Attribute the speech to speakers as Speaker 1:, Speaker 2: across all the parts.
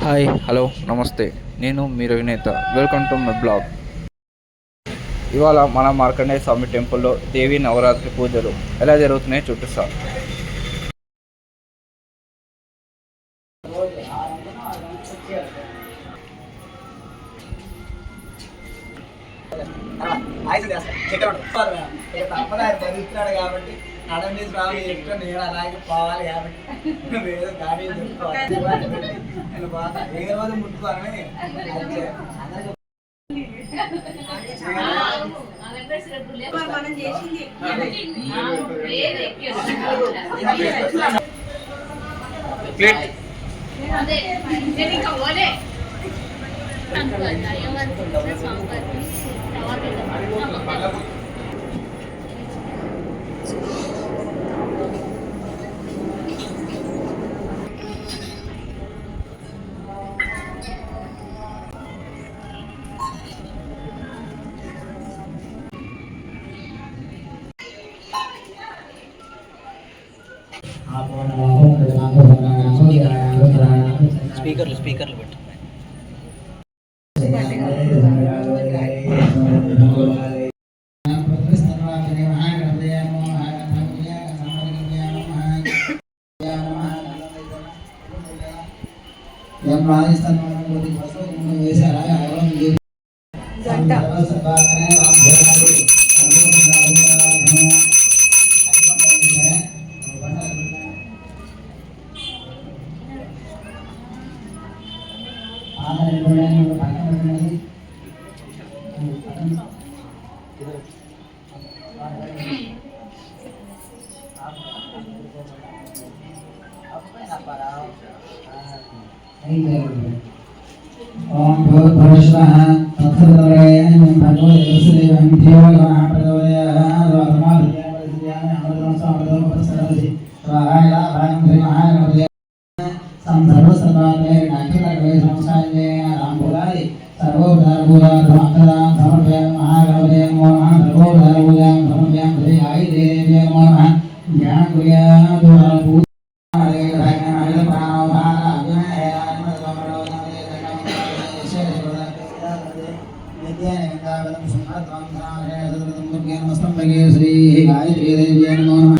Speaker 1: Hi hello నమస్తే నేను మీ Ravineta welcome to my blog ఇవాళ మన మార్కండేయ స్వామి టెంపుల్లో దేవి నవరాత్రి పూజలు ఎలా జరుగుతున్నాయో చూపిస్తా
Speaker 2: కాబట్టి అడవి స్వామి ఎక్కువ నేను అలాగే పోవాలి కాబట్టి వేరే గాడి నేను పోతా. ఏ రోజు ముట్టుకోవాలని
Speaker 3: మనం చేసింది
Speaker 1: క్లిక్
Speaker 2: స్పీకర్లు
Speaker 4: ఓం భూర్భువస్వః తత్సవితుర్వరేణ్యం భర్గో దేవస్యదేవం ధియోగమః ప్రచోదయాత్ వాసమాభిద్యామరిద్యామి అమృతం సమృతం స్వాహాయ భాగం దేవి నమో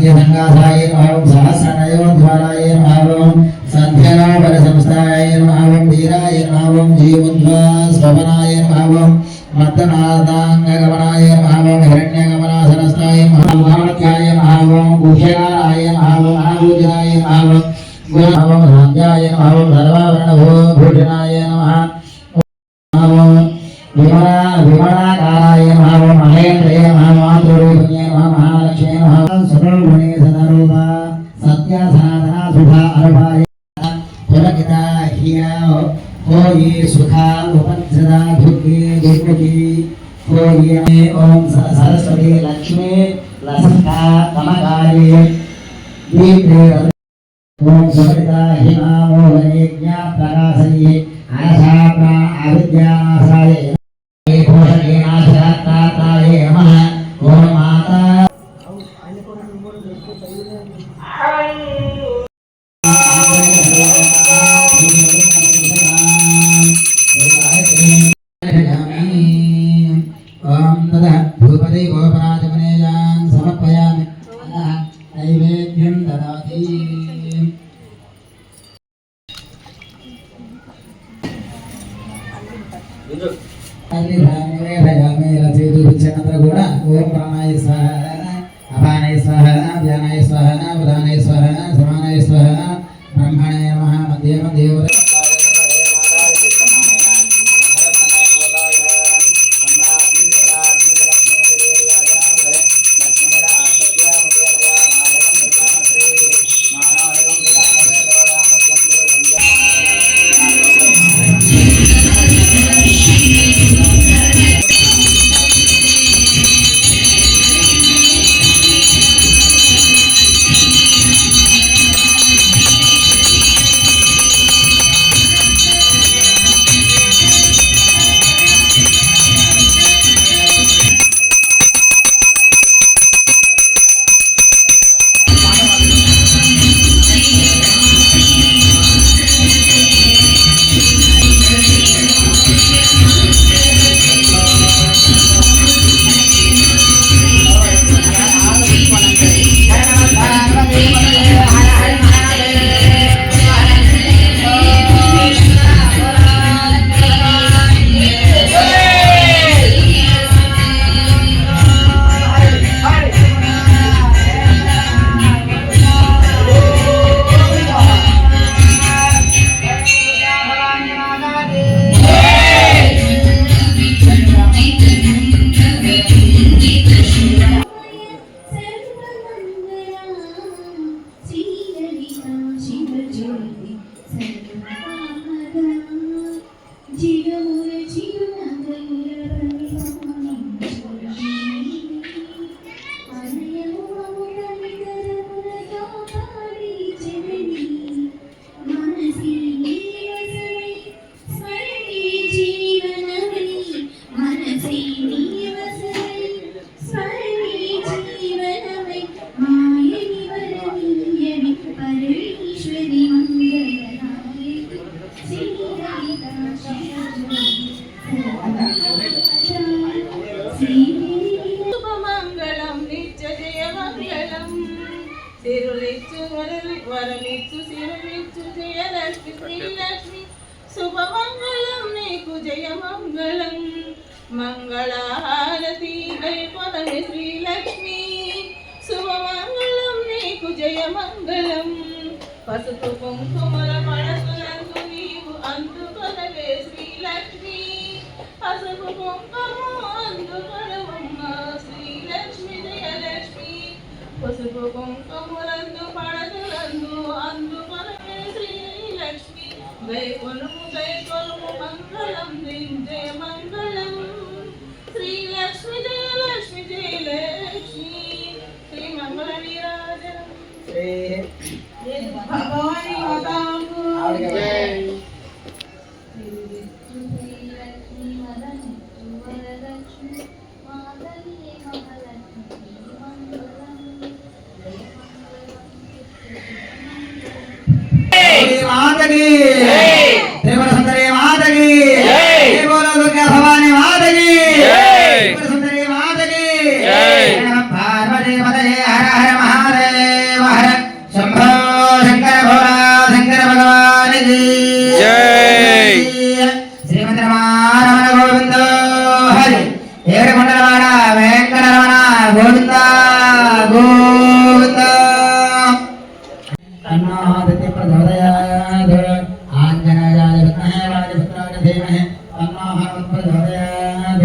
Speaker 4: ప్రణాదిత్య సంగాసాయ ఓం సహస్రనయోద్వారాయ ఓం సంధ్యాపర సంస్థాయ ఓం ధీరాయ ఓం జీవోద్వా స్వపనాయ ఓం మత్తనాదాంగగమనాయ ఓం హిరణ్యగమనాసనస్థాయ ఓం మాణక్యాయ ఓం కుశలాయ ఓం ఆభూజనాయ ఓం గుణావం రాజ్యాయ ఓం సర్వాభరణ భూషణాయ నమః ఓం அதனாலே రామే భజామే ఇలా చూపించినంత కూడా. ఓం ప్రాణాయ సహన అపానాయ సహన ధ్యానాయ సహన ప్రధానాయ సహన సమానాయ బ్రహ్మణే నమ
Speaker 3: మధ్యమ దేవత జయమంగళం పసుపు కుంకుమల మనసులందు నీవు అందుకొనవే శ్రీలక్ష్మి. పసుపు కుంకుమ అందుకొనవమ్మా శ్రీలక్ష్మి జయలక్ష్మి. పసుపు కుంకుమలందు పడతులందు అందుకొనవే శ్రీలక్ష్మి. దయ కొలుము దయ కొలుము మంగళం.
Speaker 4: आञ्जनायाय विद्महे वायुपुत्राय धीमहि तन्नो भगवत्प्रचोदयात्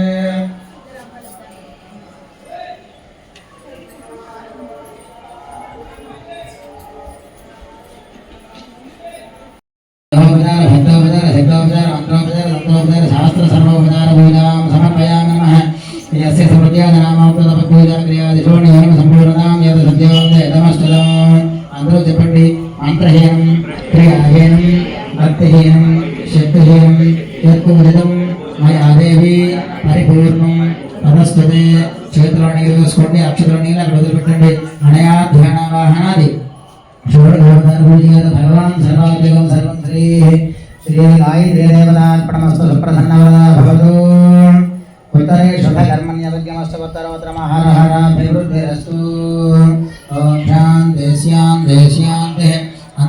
Speaker 4: భక్తిహీనం శక్తిహీనం యత్పూజితం మయా దేవి పరిపూర్ణం పదస్తుతే చేతిలో నీళ్ళు చూసుకోండి అక్షతలో నీళ్ళు అక్కడ వదిలిపెట్టండి. అనయా ధ్యాన వాహనాది. షోడశోపచారపూజయేత భగవాన్ సర్వాత్మకం సర్వం శ్రీ శ్రీ గాయత్రీ దేవతార్పణమస్తు సుప్రసన్నవదా ఉత్తరే ఉత్తరే శుభకర్మణ్యవద్యమస్తవత్తరోత్తర మహారహరాభివృద్ధిరస్తు ఓం శాంతి శాంతి శాంతి.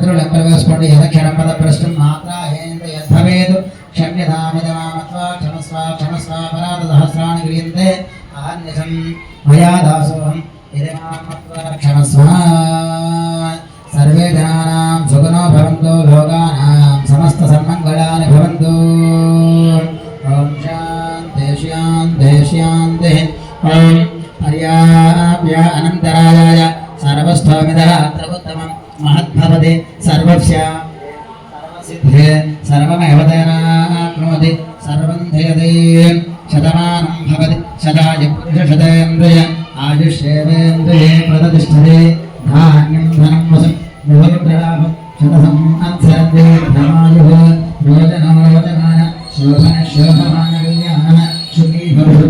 Speaker 4: మంత్రులు లెక్కలు వేసుకోండి యదక్షరం పద ప్రశ్నం మాత్రా హేంద్ర యద్భవేదు క్షమ్యతామిదమామత్వా క్షమస్వ క్షమస్వ పరాత సహస్రాణి క్రియంతే ఆన్యసం మయా దాసోహం ఇది క్షమస్వ. సర్వే జనానాం సుగుణో భవంతు లోకానాం సమస్త సన్మంగళాని భవంతు. ఓం శాంతి శాంతి శాంతి. ఓం పర్యాప్య అనంతరాయ సర్వస్థోమిదః.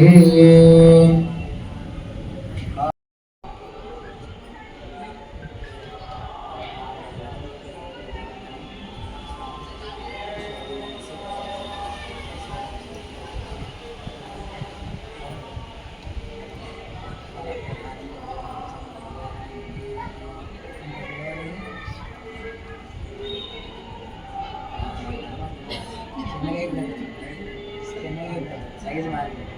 Speaker 5: जिए Thank you.